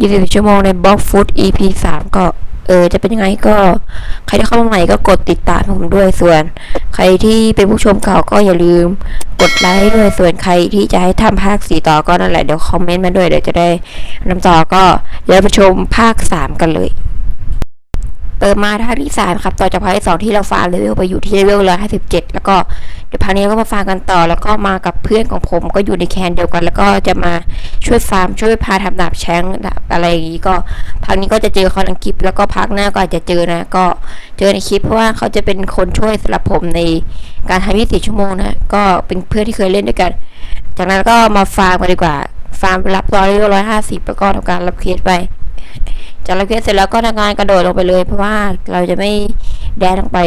24 ชั่วโมงในบล็อกฟุต EP 3 ก็เออจะเป็นยังไงก็ใครที่เข้ามาใหม่ก็กดติดตามผมด้วยส่วน ใครที่เป็นผู้ชมเก่าก็อย่าลืมกดไลค์ด้วยส่วนใครที่จะให้ทำภาค4ต่อก็นั่นแหละเดี๋ยวคอมเมนต์มาด้วยเดี๋ยวจะได้นำต่อก็เดี๋ยวไปชมภาค3กันเลยเปิดมาท่าที่สามครับต่อจากภาคที่สองที่เราฟาร์มเลเวลไปอยู่ที่เลเวลร้อยห้าสิบเจ็ดแล้วก็ เดี๋ยวภาคนี้ก็มาฟาร์มกันต่อ แล้วก็มากับเพื่อนของผมก็อยู่ในแคนเดียวกัน แล้วก็จะมาช่วยฟาร์มช่วยพาทำดาบแช้งดาบอะไรอย่างนี้ก็ภาคนี้ก็จะเจอเขาในคลิป แล้วก็ภาคหน้าก็อาจจะเจอนะ ก็เจอในคลิปเพราะว่าเขาจะเป็นคนช่วยสำหรับผมในการทำยี่สิบชั่วโมงนะก็เป็นเพื่อนที่เคยเล่นด้วยกัน จากนั้นก็มาฟาร์มกันดีกว่า ฟาร์มรับตอนเลเวลร้อยห้าสิบแล้วก็ทำการรับเคสไปจากรับเคสเสร็จแล้วก็ทำงานกระโดดลงไปเลย เพราะว่าเราจะไม่แดนลงไป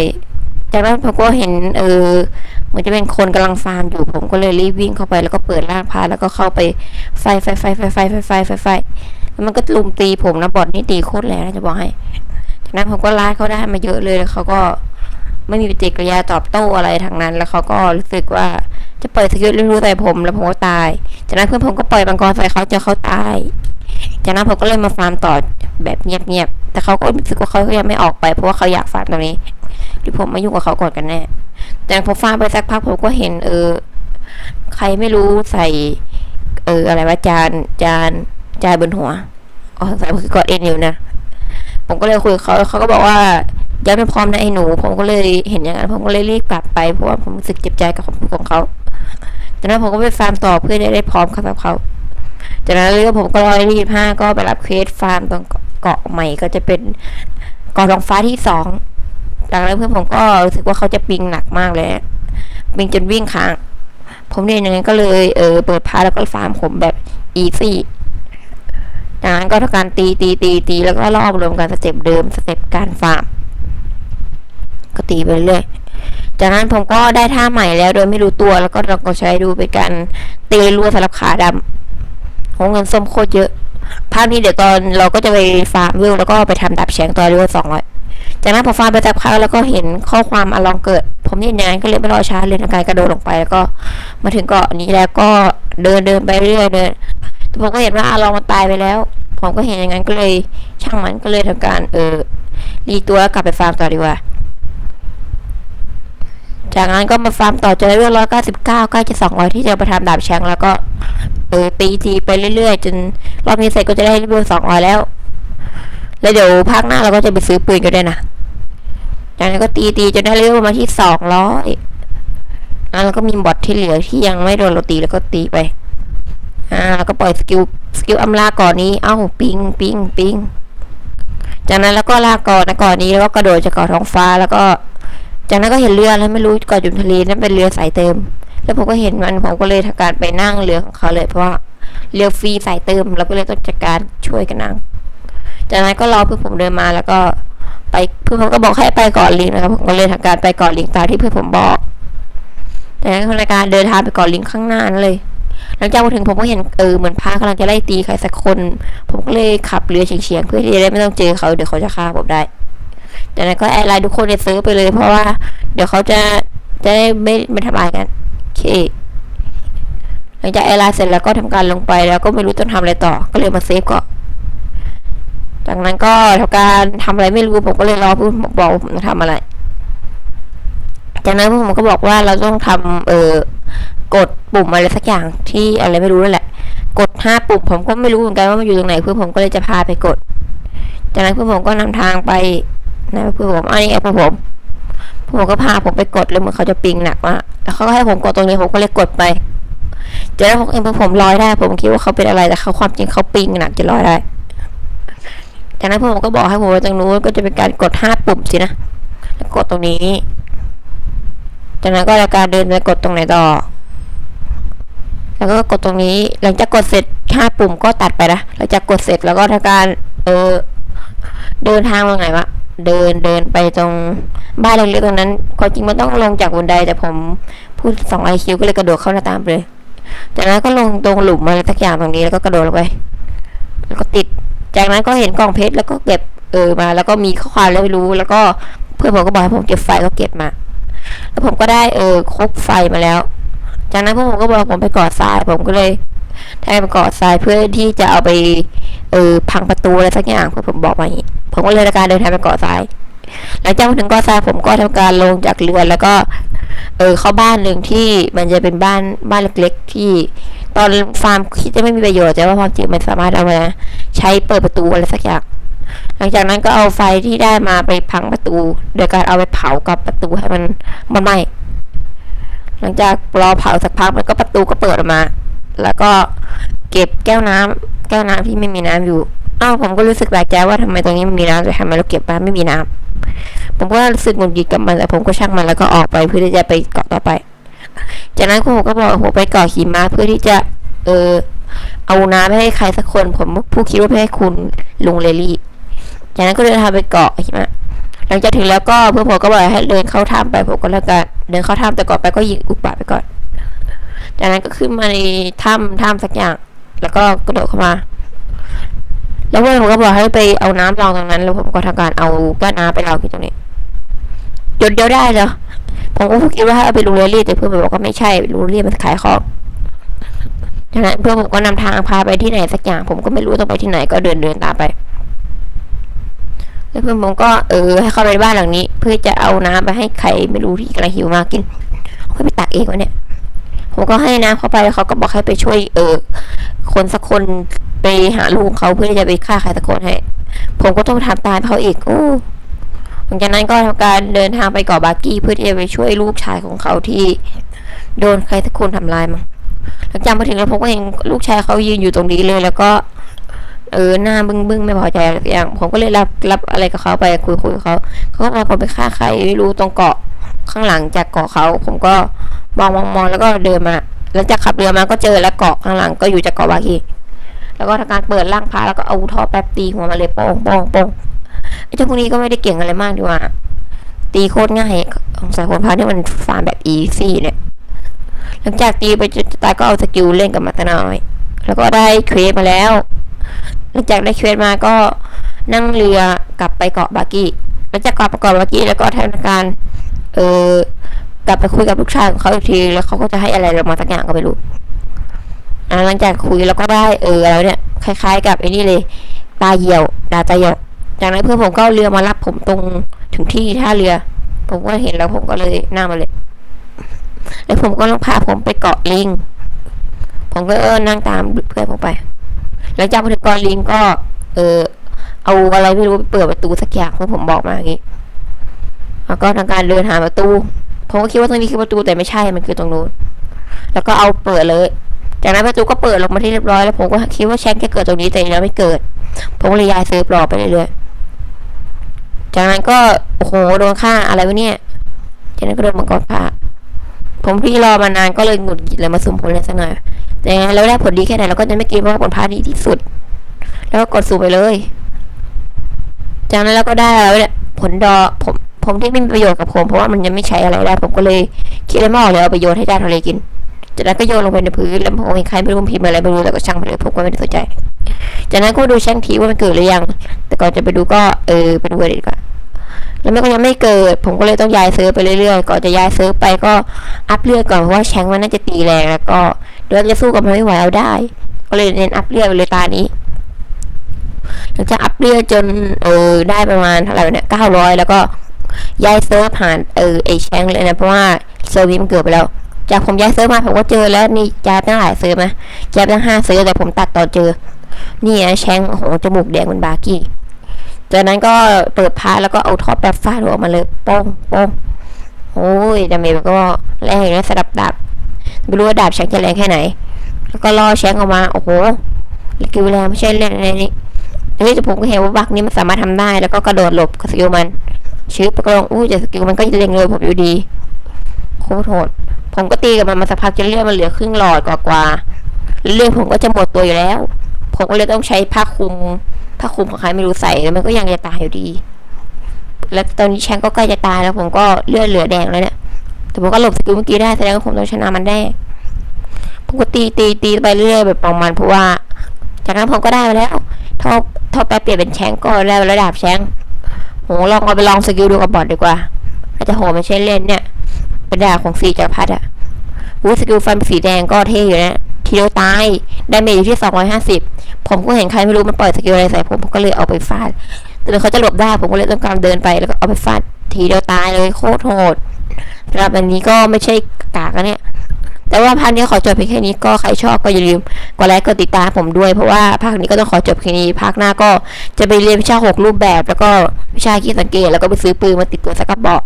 จากนั้นผมก็เห็นเออ เหมือนจะเป็นคนกำลังฟาร์มอยู่ผมก็เลยรีบวิ่งเข้าไปแล้วก็เปิดล่างพาแล้วก็เข้าไปไฟไฟไฟไฟไฟไฟไฟไฟไฟแล้วมันก็ลุมตีผมนะบอดนี่ตีโคตรแรงนะจะบอกให้จากนั้นผมก็ไลากเขาได้มาเยอะเลยแล้วเขาก็ไม่มีปฏิกิริยาตอบโต้อะไรทางนั้น แล้วเขาก็รู้สึกว่าจะเปิดสกิลรู้ใส่ผม แล้วผมก็ตาย จากนั้นเพื่อนผมก็ปล่อยบังกรใส่เขาจนเขาตาย จากนั้นผมก็เลยมาฟาร์มต่อแบบเงียบๆ แต่เขาก็รู้สึกว่าเขายังไม่ออกไปเพราะว่าเขาอยากฟาร์มตรงนี้หรือผมมายุ่งกับเขาก่อนกันแน่ แต่พอฟาร์มไปสักพักผมก็เห็น เออ ใครไม่รู้ใส่ เออ อะไรว่าจานจานจานบนหัวอ๋อใส่คือกอดเอ็นอยู่นะผมก็เลยคุยกับเขาเขาก็บอกว่ายังไม่พร้อมนะไอ้หนู ผมก็เลยเห็นอย่างนั้นผมก็เลยรีบกลับไปเพราะว่าผมรู้สึกเจ็บใจกับคำพูดของเขาจากนั้นผมก็ไปฟาร์มต่อเพื่อจะได้พร้อมกับเขาจากนั้นเรื่องผมก็ร้อยยี่สิบห้าก็ไปรับเควสฟาร์มตรงเกาะใหม่ก็จะเป็นเกาะทองฟ้าที่สอง จากนั้นเพื่อนผมก็รู้สึกว่าเขาจะปิงหนักมากเลยปิงจนวิ่งค้าง ผมเนี่ยอย่างนั้นก็เลยเออเปิดพาแล้วก็ฟาร์มผมแบบอีซี่จากนั้นก็ทำการตีตีตีตีแล้วก็รอบรวมกันสเต็ปเดิมสเต็ปการฟาร์มก็ตีไปเรื่อยจากนั้นผมก็ได้ท่าใหม่แล้วโดยไม่รู้ตัวแล้วก็ลองก็ใช้ดูเป็นการตีรัวสำหรับขาดำโหเงินส้มโคตรเยอะ ภาพนี้เดี๋ยวตอนเราก็จะไปฟาร์มวิวแล้วก็ไปทำดับแฉงตัวรียสองร้อย จากนั้นพอฟาร์มไปสักพักแล้วก็เห็นข้อความอลองเกิด ผมนี่นานก็เลยไม่รอช้าเลยทำการกระโดดลงไปแล้วก็มาถึงเกาะนี้แล้วก็เดินเดินไปเรื่อยเดินแต่ผมก็เห็นว่าอลองมันตายไปแล้ว ผมก็เห็นอย่างนั้นก็เลยช่างมันก็เลยทำการเออรีตัวแล้วกลับไปฟาร์มต่อดีกว่า จากนั้นก็มาฟาร์มต่อจนได้เรื่องร้อยเก้าสิบเก้าใกล้จะสองร้อยที่จะไปทำดาบแฉงแล้วก็เออตีทีไปเรื่อยๆ จนรอบนี้เสร็จก็จะได้เบอร์สองร้อยแล้ว แล้วเดี๋ยวภาคหน้าเราก็จะไปซื้อปืนกันด้วยนะ จากนั้นก็ตีตีจนได้เลเวลมาที่สองร้อยแล้วก็มีบอทที่เหลือที่ยังไม่โดนเราตีแล้วก็ตีไป อ่าแล้วก็ปล่อยสกิลสกิลอำลาก่อนนี้ เอ้าปิงปิงปิงจากนั้นแล้วก็ลาก่อนนะก่อนนี้แล้วก็กระโดดจากเกาะท้องฟ้าแล้วก็ จากนั้นก็เห็นเรือแล้วไม่รู้เกาะจุมทะเลนั่นเป็นเรือสายเติม แล้วผมก็เห็นมันผมก็เลยทำการไปนั่งเรือของเขาเลยเพราะว่าเรือฟรีสายเติมเราก็เลยต้องจัดการช่วยกันนั่งจากนั้นก็รอเพื่อผมเดินมาแล้วก็ ไปเพื่อนผมก็บอกให้ไปเกาะลิงนะครับผมก็เลยทำการไปเกาะลิงตามที่เพื่อนผมบอกจากนั้นในการเดินทางไปเกาะลิงข้างหน้านั่นเลย หลังจากมาถึงผมก็เห็นเออเหมือนพากำลังจะไล่ตีใครสักคน ผมก็เลยขับเรือเฉียงๆเพื่อที่จะได้ไม่ต้องเจอเขาเดี๋ยวเขาจะฆ่าผมได้จากนั้นก็แอดไลน์ทุกคนในซื้อไปเลย เพราะว่า เดี๋ยวเขาจะจะได้ไม่ไม่ทำลายกันโอเคหลังจากแอร์ไลน์เสร็จแล้วก็ทำการลงไปแล้วก็ไม่รู้จะทำอะไรต่อ ก็เลยมาเซฟก็ จากนั้นก็ทำการทำอะไรไม่รู้ผมก็เลยรอเพื่อนบอกผมจะทำอะไร จากนั้นผมก็บอกว่าเราต้องทำเออกดปุ่มอะไรสักอย่างที่อะไรไม่รู้นั่นแหละ กดห้าปุ่มผมก็ไม่รู้เหมือนกันว่ามันอยู่ตรงไหนเพื่อนผมก็เลยจะพาไปกด จากนั้นเพื่อนผมก็นำทางไปนะเพื่อนผมอันนี้เพื่อนผมผมก็พาผมไปกดเลยเหมือนเขาจะปิงหนักมากแล้วเขาก็ให้ผมกดตรงนี้ผมก็เลยกดไปเดี๋ยวผมเองผมลอยได้ ผมคิดว่าเขาเป็นอะไรแต่เขาความจริงเขาปิงหนักจะลอยได้ จากนั้นผมก็บอกให้ผมไปตรงนู้นก็จะเป็นการกดห้าปุ่มสินะแล้วกดตรงนี้ จากนั้นก็รายการเดินไปกดตรงไหนต่อ แล้วก็กดตรงนี้ หลังจากกดเสร็จห้าปุ่มก็ตัดไปนะหลังจากกดเสร็จแล้วก็ทำการเออเดินทางมาไงวะเดินเดินไปตรงบ้านเล็กๆตรงนั้นความจริงมันต้องลงจากบนไดแต่ผมพูดสองไอคิวก็เลยกระโดดเข้าหน้าตามไปเลย จากนั้นก็ลงตรงหลุมอะไรสักอย่างตรงนี้แล้วก็กระโดดลงไป แล้วก็ติด จากนั้นก็เห็นกล่องเพชรแล้วก็เก็บเออมา แล้วก็มีข้อความแล้วไม่รู้ แล้วก็เพื่อนผมก็บอกให้ผมเก็บไฟก็เก็บมา แล้วผมก็ได้เออครบไฟมาแล้ว จากนั้นเพื่อนผมก็บอกผมไปกอดทรายผมก็เลยแทงไปกาะทรายเพื่อที่จะเอาไปเออพังประตูอะไรสักอย่างเพื่อผมบอกมาอย่างนี้ผมก็เลยทำการเดินทางไปกาะทรายหลังจากมาถึงกาะทรายผมก็ทำการลงจากเรือแล้วก็ เออเข้าบ้านหนึ่งที่มันจะเป็นบ้านบ้านเล็ก ๆที่ ตอนฟาร์มคิดจะไม่มีประโยชน์แต่ว่าความจริงมันสามารถเอามาใช้เปิดประตูอะไรสักอย่างหลังจากนั้นก็เอาไฟที่ได้มาไปพังประตู โดยการเอาไปเผากับประตูให้มันมันไหม้หลังจากรอเผาสักพักมันก็ประตูก็เปิดออกมา แล้วก็เก็บแก้วน้ำแก้วน้ำที่ไม่มีน้ำอยู่อ้าวผมก็รู้สึกแปลกใจว่าทำไมตรงนี้ไม่มีน้ำแต่ทำไมเราเก็บมาไม่มีน้ำผมก็รู้สึกหงุดหงิดกับมันแต่ผมก็ช่างมันแล้วก็ออกไปเพื่อที่จะไปเกาะต่อไป จากนั้นผมก็บอกผมไปเกาะหิมะเพื่อที่จะ เออ เอาน้ำให้ใครสักคน ผมผู้คิดว่าให้คุณลุงเลลี่จากนั้นก็เดินทางไปเกาะหิมะหลังจากถึงแล้วก็เพื่อนผมก็บอกให้เดินเข้าถ้ำไปผมก็แล้วกันเดินเข้าถ้ำแต่ก่อนไปก็ยิงอุกบาทไปก่อน จากนั้นก็ขึ้นมาในถ้ำถ้ำสักอย่าง แล้วก็กระโดดเข้ามา แล้วเพื่อนผมก็บอกให้ไปเอาน้ำรองตรงนั้น แล้วผมก็ทำการเอาก้วน้ำไปรองที่ตรงนี้หยุดเดียวได้เหรอ ผมก็คิดว่าให้เอาไปลุงเรลี่แต่เพื่อนผมบอกว่าไม่ใช่ลุงเรลี่มันขายของจากนั้นเพื่อนผมก็นำทางพาไปที่ไหนสักอย่าง ผมก็ไม่รู้ต้องไปที่ไหนก็เดินเดินตามไปแล้วเพื่อนผมก็เออให้เข้าไปบ้านหลังนี้ เพื่อจะเอาน้ำไปให้ใครไม่รู้ที่กำลังหิวมากินเขาไปตักเองวะเนี่ยผมก็ให้น้ำเข้าไปเขาก็บอกให้ไปช่วย เออ คนสักคนไปหาลูกเขาเพื่อจะไปฆ่าใครสักคนให้ ผมก็ต้องทำตามเขาอีก โอ้ ลังจากนั้นก็ทำการเดินทางไปเกาะบาร์กี้เพื่อที่จะไปช่วยลูกชายของเขาที่โดนใครสักคนทำร้ายมาหลังจากมาถึงแล้วผมก็เห็นลูกชายเขายืนอยู่ตรงนี้เลย แล้วก็ เออหน้าบึ้งบึ้งๆไม่พอใจอะไรสักอย่าง ผมก็เลยรับรับอะไรกับเขาไปคุยคุยกับเขาเขาก็พาผมไปฆ่าใครไม่รู้ตรงเกาะข้างหลังจากเกาะเขา ผมก็มองมองมองแล้วก็เดินมาหลังจากขับเรือมาก็เจอแล้วเกาะข้างหลังก็อยู่จากเกาะบากีแล้วก็ทำการเปิดร่างพระแล้วก็เอาท่อแป๊บตีหัวมาเลยโป้งโป้งโป้ง เจ้าพวกนี้ก็ไม่ได้เก่งอะไรมากดีกว่า ตีโคตรง่ายของสายคนพาที่มันฟาร์มแบบอีซี่เนี่ยหลังจากตีไปจนตายก็เอาสกิลเล่นกับมาตะน้อย แล้วก็ได้เควสมาแล้ว หลังจากได้เควสมาก็นั่งเรือกลับไปเกาะบากี้หลังจากกลับไปเกาะบากี้แล้วก็ทำการ เออกลับไปคุยกับลูกชายของเขาอีกที แล้วเขาก็จะให้อะไรเรามาสักอย่างก็ไม่รู้หลังจากคุยแล้วก็ได้เอออะไรเนี่ยคล้าย ๆ กับไอ้นี่เลย ตาเหี่ยว ดาตาเหี่ยว จากนั้นเพื่อนผมก็เรือมารับผมตรงถึงที่ท่าเรือ ผมก็เห็นแล้วผมก็เลยนั่งมาเลย แล้วผมก็ต้องพาผมไปเกาะลิง ผมก็เออนั่งตามเพื่อนผมไป หลังจากมาถึงเกาะลิงก็ เออ เอาอะไรไม่รู้ไปเปิดประตูสักอย่างเพื่อนผมบอกมาอย่างนี้แล้วก็ทำการเดินหาประตู ผมก็คิดว่าตรงนี้คือประตูแต่ไม่ใช่ มันคือตรงนู้น แล้วก็เอาเปิดเลย จากนั้นประตูก็เปิดลงมาที่เรียบร้อยแล้วผมก็คิดว่าแชงแค่เกิดตรงนี้แต่ยังไม่เกิด ผมเลยย้ายเซิร์ฟรอไปเรื่อยๆ จากนั้นก็โอ้โหโดนฆ่าอะไรวะเนี่ย จากนั้นก็โดนมังกรผ่า ผมที่รอมานานก็เลยหงุดหงิดเลยมาสุ่มผลเลยสักหน่อยแต่ยังไงแล้วได้ผลดีแค่ไหนเราก็จะไม่กินเพราะว่าผลพลาดดีที่สุด แล้วก็กดสุ่มไปเลย จากนั้นเราก็ได้แล้วเนี่ยผลดอผมผมที่ไม่มีประโยชน์กับผมเพราะว่ามันยังไม่ใช้อะไรได้ ผมก็เลยคิดอะไรไม่ออกเลยเอาไปโยนให้เจ้าทะเลกินจากนั้นก็โยนลงไปในพื้นแล้วผมเห็นใครไม่รู้พิมพ์อะไรไม่รู้แต่ก็ช่างไปเลยผมก็ไม่ได้สนใจ จากนั้นก็ดูแช่งทีว่ามันเกิดหรือยัง แต่ก่อนจะไปดูก็เออไปดูกันดีกว่า แล้วมันก็ยังไม่เกิด ผมก็เลยต้องย้ายเซิร์ฟไปเรื่อยๆ ก่อนจะย้ายเซิร์ฟไปก็อัพเลือดก่อนเพราะว่าแชงมันน่าจะตีแรงแล้วก็เดี๋ยวจะสู้กับมันไม่ไหวเอาได้ ก็เลยเน้นอัพเลือดไปเลยตานี้หลังจากอัพเลือดจนเออได้ประมาณเท่าไหร่เนี่ยเก้าร้อยแล้วก็ย้ายเซิร์ฟผ่านเออไอแชงเลยนะเพราะว่าเซิร์ฟมันเกิดไปแล้วจากผมย้ายเซิร์ฟมาผมก็เจอแล้วนี่จาตั้งหลายเซิร์ฟนะจาตั้งห้าเซิร์ฟแต่ผมตัดต่อเจอ นี่นะแชงโอ้โหจมูกแดงเหมือนบาร์กี้จากนั้นก็เปิดพาแล้วก็เอาท็อแปแบฟาดหัวมาเลยโป้งโป้งโอ้ยดาเมจก็แรงนะสำหรับดาบไม่รู้ว่าดาบแชงจะแรงแค่ไหน แล้วก็ล่อแชงออกมาโอ้โหสกิลแรงไม่ใช่เล่นในนี้อันนี้ผมก็เห็นว่าบักนี้มันสามารถทำได้แล้วก็กระโดดหลบกับสกิลมันชื้อไปก็ลงอู้แต่สกิลมันก็เล็งเลยผมอยู่ดีโคตรโหดผมก็ตีกับมันมาสักพักจนเลือดมันเหลือครึ่งหลอดกว่าๆเลือดผมก็จะหมดตัวอยู่แล้ว ผมก็เลยต้องใช้ผ้าคลุมผ้าคลุมของใครไม่รู้ใส่แล้วมันก็ยังจะตายอยู่ดี แล้วตอนนี้แชงก็ใกล้จะตายแล้วผมก็เลือดเหลือแดงแล้วเนี่ยแต่ผมก็หลบสกิลเมื่อกี้ได้แสดงว่าผมต้องชนะมันได้ผมก็ตีตีตีไปเรื่อยแบบประมาณเพราะว่า จากนั้นผมก็ได้มาแล้วถ้าถ้าไปเปลี่ยนเป็นแชงก็ได้ระดับแชงโหลองเอาไปลองสกิลดูกับบอทดีกว่าอาจจะโหไม่ใช่เล่นเนี่ยเป็นดาบของสีจักรพรรดิอะอู้สกิลฟันสีแดงก็เท่อยู่นะ เดียวตายได้เมจอยู่ที่ 250 ผมก็เห็นใครไม่รู้มันปล่อยสกิลอะไรใส่ผมผมก็เลยเอาไปฟาดแต่เขาจะหลบได้ผมก็เลยต้องการเดินไปแล้วก็เอาไปฟาดทีเดียวตายเลยโคตรโหดสำหรับอันนี้ก็ไม่ใช่กากนะเนี่ยแต่ว่าภาคนี้ขอจบเพียงแค่นี้ก็ใครชอบก็อย่าลืมกดไลค์กดติดตามผมด้วยเพราะว่าภาคนี้ก็ต้องขอจบแค่นี้ภาคหน้าก็จะไปเรียนวิชาหกรูปแบบ แล้วก็วิชาคิดสังเกตแล้วก็ไปซื้อปืนมาติดตัวสักกระบอก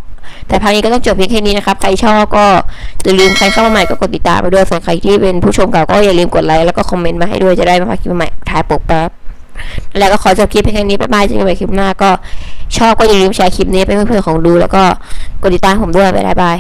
แต่ภาคนี้ก็ต้องจบเพียงแค่นี้นะครับ ใครชอบก็อย่าลืมใครเข้ามาใหม่ก็กดติดตามไปด้วยส่วนใครที่เป็นผู้ชมเก่าก็อย่าลืมกดไลค์แล้วก็คอมเมนต์มาให้ด้วยจะได้มาพาคลิปใหม่ถ่ายปกแป๊บแล้วก็ขอจบคลิปเพียงแค่นี้บ๊ายบายเจอกันใหม่คลิปหน้าก็ชอบก็อย่าลืมแชร์คลิปนี้ไปเพื่อนๆของดู แล้วก็กดติดตามผมด้วยบ๊ายบาย